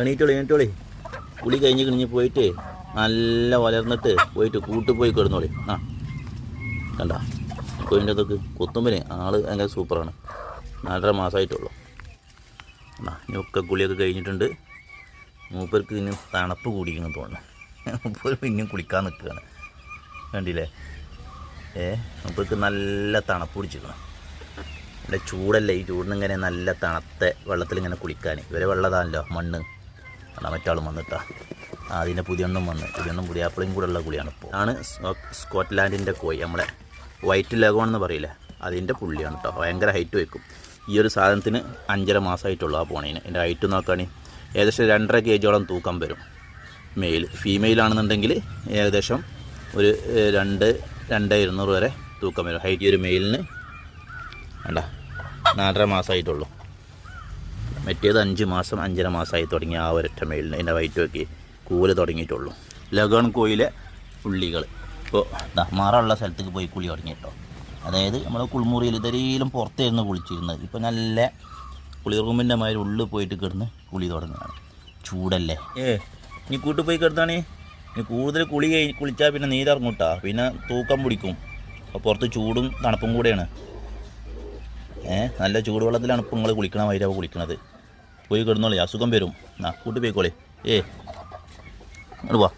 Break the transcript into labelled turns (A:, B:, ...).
A: എണീറ്റോളി എണീറ്റോളി. കുളി കഴിഞ്ഞ് കിണിഞ്ഞ് പോയിട്ട് നല്ല വലർന്നിട്ട് പോയിട്ട് കൂട്ടുപോയി കിടന്നോളി. ആ കണ്ട? കോയിന്റെ അതൊക്കെ കൊത്തുമ്പനെ ആൾ ഭയങ്കര സൂപ്പറാണ്. നാലര മാസമായിട്ടുള്ളൂ ആ ഇനിയൊക്കെ കുളിയൊക്കെ കഴിഞ്ഞിട്ടുണ്ട്. മൂപ്പർക്ക് ഇനി തണുപ്പ് കൂടിക്കണം തോന്നുന്നു. മൂപ്പർ പിന്നെയും കുളിക്കാൻ നിൽക്കുകയാണ്. കണ്ടില്ലേ? ഏ മൂപ്പർക്ക് നല്ല തണുപ്പ് പിടിച്ചിരിക്കണം ഇവിടെ ചൂടല്ലേ? ഈ ചൂടിനിങ്ങനെ നല്ല തണുത്ത വെള്ളത്തിൽ ഇങ്ങനെ കുളിക്കാൻ. ഇവരെ വെള്ളതാണല്ലോ മണ്ണ്. അതാ മറ്റാളും വന്നിട്ടാ. അതിന്റെ പുതിയണ്ണും വന്ന്. പുതിയണ്ണും പുതിയാപ്പിളയും കൂടെ ഉള്ള കുളിയാണ് ഇപ്പോൾ ആണ് സ്കോട്ട്ലാൻഡിന്റെ കോയി നമ്മളെ വൈറ്റ് ലഗോൺ എന്ന് പറയില്ലേ? അതിന്റെ പുള്ളിയാണ് കേട്ടോ ഭയങ്കര ഹൈറ്റ് വയ്ക്കും. ഈ ഒരു സാധനത്തിന് അഞ്ചര മാസമായിട്ടുള്ളൂ ആ പോണേന്. എന്റെ ഹൈറ്റ് നോക്കുകയാണെങ്കിൽ ഏകദേശം രണ്ടര കെ ജിയോളം തൂക്കം വരും. മെയിൽ ഫീമെയിൽ ആണെന്നുണ്ടെങ്കിൽ ഏകദേശം ഒരു രണ്ട് രണ്ട് ഇരുന്നൂറ് വരെ തൂക്കം വരും. ഹൈറ്റ് ഒരു മെയിലിന് വേണ്ട നാലര മാസമായിട്ടുള്ളൂ. മറ്റേത് അഞ്ച് മാസം അഞ്ചര മാസമായി തുടങ്ങി ആ ഒരൊറ്റ മെയിലിന് അതിന്റെ വയറ്റുമൊക്കെ കൂല തുടങ്ങിയിട്ടുള്ളൂ. ലഗൺ കോയിലെ പുള്ളികൾ ഇപ്പോൾ മാറുള്ള സ്ഥലത്തേക്ക് പോയി കുളി തുടങ്ങി കേട്ടോ. അതായത് നമ്മൾ കുളിമുറിയിൽ ഇതരീലും പുറത്തായിരുന്നു കുളിച്ചിരുന്നത്. ഇപ്പോൾ നല്ല കുളി റൂമിന്റെ മാതിരി ഉള്ളിൽ പോയിട്ട് കിടന്ന് കുളി തുടങ്ങുകയാണ്. ചൂടല്ലേ? ഏ നീ കൂട്ടി പോയി കിടന്നാണേ? നീ കൂടുതൽ കുളി കഴിഞ്ഞ് കുളിച്ചാൽ പിന്നെ നീരിറങ്ങൂട്ടാ പിന്നെ തൂക്കം പിടിക്കും. അപ്പോൾ പുറത്ത് ചൂടും തണുപ്പും കൂടെയാണ്. ഏ? നല്ല ചൂടുവെള്ളത്തിലാണ് ഇപ്പം നിങ്ങൾ കുളിക്കണ വൈരാവ് കുളിക്കണത്. പോയി കിടന്നോളി അസുഖം വരും. ആ കൂട്ടി പോയിക്കോളി. ഏ വാ.